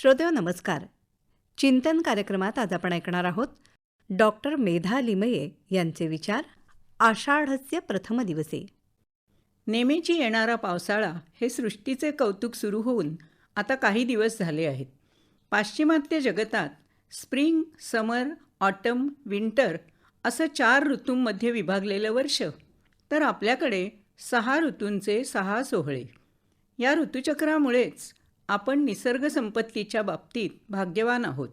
श्रोतेव नमस्कार. चिंतन कार्यक्रमात आज आपण ऐकणार आहोत डॉक्टर मेधा लिमये यांचे विचार आषाढस्य प्रथम दिवसे. नेहमीची येणारा पावसाळा हे सृष्टीचे कौतुक सुरू होऊन आता काही दिवस झाले आहेत. पाश्चिमात्य जगतात स्प्रिंग समर ऑटम विंटर असं चार ऋतूंमध्ये विभागलेलं वर्ष तर आपल्याकडे सहा ऋतूंचे सहा सोहळे. या ऋतुचक्रामुळेच आपण निसर्ग संपत्तीच्या बाबतीत भाग्यवान आहोत.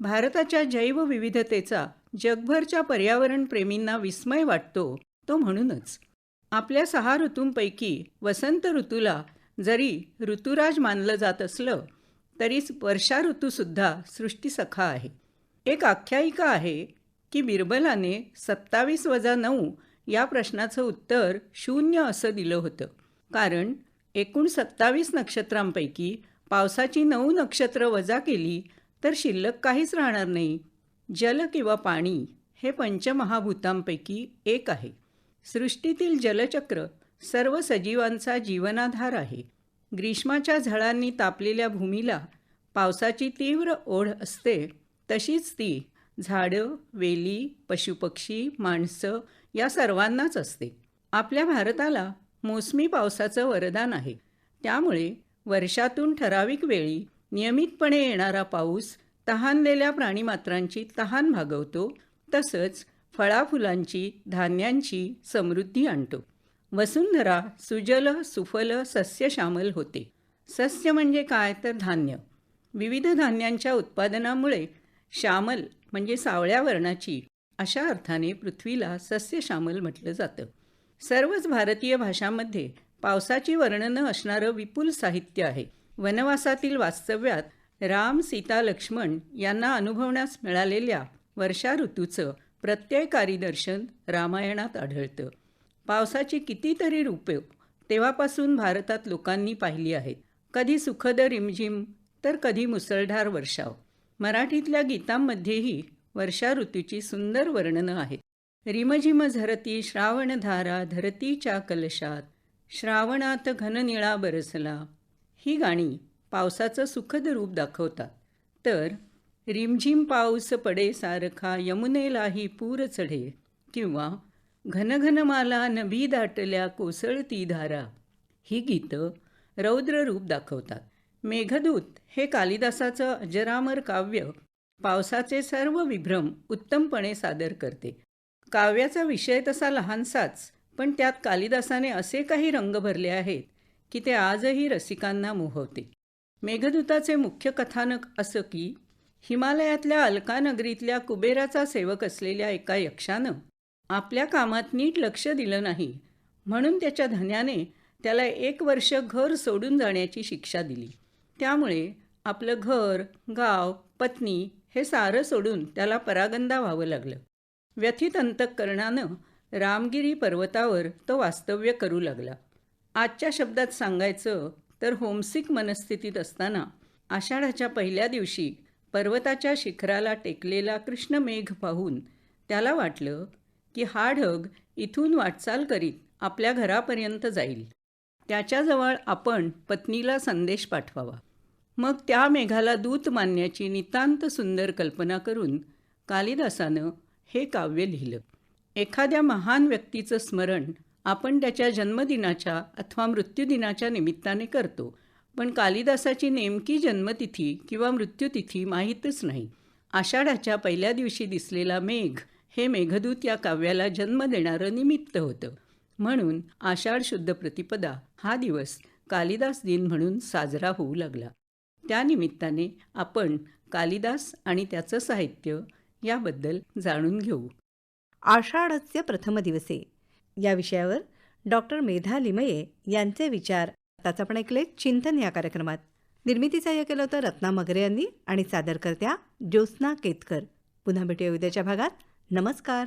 भारताच्या जैवविविधतेचा जगभरच्या पर्यावरणप्रेमींना विस्मय वाटतो तो म्हणूनच. आपल्या सहा ऋतूंपैकी वसंत ऋतूला जरी ऋतुराज मानलं जात असलं तरी वर्षा ऋतूसुद्धा सृष्टीसखा आहे. एक आख्यायिका आहे की बिरबलाने सत्तावीस वजा नऊ या प्रश्नाचं उत्तर शून्य असं दिलं होतं. कारण एकूण सत्तावीस नक्षत्रांपैकी पावसाची नऊ नक्षत्र वजा केली तर शिल्लक काहीच राहणार नाही. जल किंवा पाणी हे पंचमहाभूतांपैकी एक आहे. सृष्टीतील जलचक्र सर्व सजीवांचा जीवनाधार आहे. ग्रीष्माच्या झळांनी तापलेल्या भूमीला पावसाची तीव्र ओढ असते तशीच ती झाडं वेली पशुपक्षी माणसं या सर्वांनाच असते. आपल्या भारताला मोसमी पावसाचं वरदान आहे. त्यामुळे वर्षातून ठराविक वेळी नियमितपणे येणारा पाऊस तहानलेल्या प्राणीमात्रांची तहान भागवतो तसंच फळाफुलांची धान्यांची समृद्धी आणतो. वसुंधरा सुजल सुफल सस्यश्यामल होते. सस्य म्हणजे काय? तर धान्य. विविध धान्यांच्या उत्पादनामुळे श्यामल म्हणजे सावळ्या वर्णाची अशा अर्थाने पृथ्वीला सस्यश्यामल म्हटलं जातं. सर्वच भारतीय भाषांमध्ये पावसाची वर्णनं असणारं विपुल साहित्य आहे. वनवासातील वास्तव्यात राम सीता लक्ष्मण यांना अनुभवण्यास मिळालेल्या वर्षा ऋतूचं प्रत्ययकारी दर्शन रामायणात आढळतं. पावसाची कितीतरी रूपे तेव्हापासून भारतात लोकांनी पाहिली आहेत. कधी सुखद रिमझिम तर कधी मुसळधार वर्षाव. मराठीतल्या गीतांमध्येही वर्षा ऋतूची सुंदर वर्णनं आहेत. रिमझिम झरती श्रावणधारा धरतीच्या कलशात. श्रावणात घननिळा बरसला. ही गाणी पावसाचं सुखद रूप दाखवतात. तर रिमझिम पाऊस पडे सारखा यमुनेलाही पूर चढे किंवा घनघनमाला नभी दाटल्या कोसळती धारा. ही गीतं रौद्र रूप दाखवतात. मेघदूत हे कालिदासाचं अजरामर काव्य पावसाचे सर्व विभ्रम उत्तमपणे सादर करते. काव्याचा विषय तसा लहानसाच पण त्यात कालिदासाने असे काही रंग भरले आहेत की ते आजही रसिकांना मोहवते. मेघदूताचे मुख्य कथानक असं की हिमालयातल्या अलकानगरीतल्या कुबेराचा सेवक असलेल्या एका यक्षानं आपल्या कामात नीट लक्ष दिलं नाही म्हणून त्याच्या धन्याने त्याला एक वर्ष घर सोडून जाण्याची शिक्षा दिली. त्यामुळे आपलं घर गाव पत्नी हे सारं सोडून त्याला परागंदा व्हावं लागलं. व्यथित अंतकरणानं रामगिरी पर्वतावर तो वास्तव्य करू लागला. आजच्या शब्दात सांगायचं तर होमसिक मनस्थितीत असताना आषाढाच्या पहिल्या दिवशी पर्वताच्या शिखराला टेकलेला कृष्णमेघ पाहून त्याला वाटलं की हा ढग इथून वाटचाल करीत आपल्या घरापर्यंत जाईल. त्याच्याजवळ आपण पत्नीला संदेश पाठवावा. मग त्या मेघाला दूत मानण्याची नितांत सुंदर कल्पना करून कालिदासानं हे काव्य लिहिलं. एखाद्या महान व्यक्तीचं स्मरण आपण त्याच्या जन्मदिनाच्या अथवा मृत्यूदिनाच्या निमित्ताने करतो. पण कालिदासाची नेमकी जन्मतिथी किंवा मृत्यूतिथी माहीतच नाही. आषाढाच्या पहिल्या दिवशी दिसलेला मेघ हे मेघदूत या काव्याला जन्म देणारं निमित्त होतं. म्हणून आषाढ शुद्ध प्रतिपदा हा दिवस कालिदास दिन म्हणून साजरा होऊ लागला. त्यानिमित्ताने आपण कालिदास आणि त्याचं साहित्य याबद्दल जाणून घेऊ. आषाढस्य प्रथम दिवसे. या विषयावर डॉक्टर मेधा लिमये यांचे विचार. आताच आपण ऐकले चिंतन या कार्यक्रमात. निर्मिती सहाय्य केलं होतं रत्ना मगरे यांनी आणि सादरकर्त्या ज्योत्स्ना केतकर. पुन्हा भेटूया उद्याच्या भागात. नमस्कार.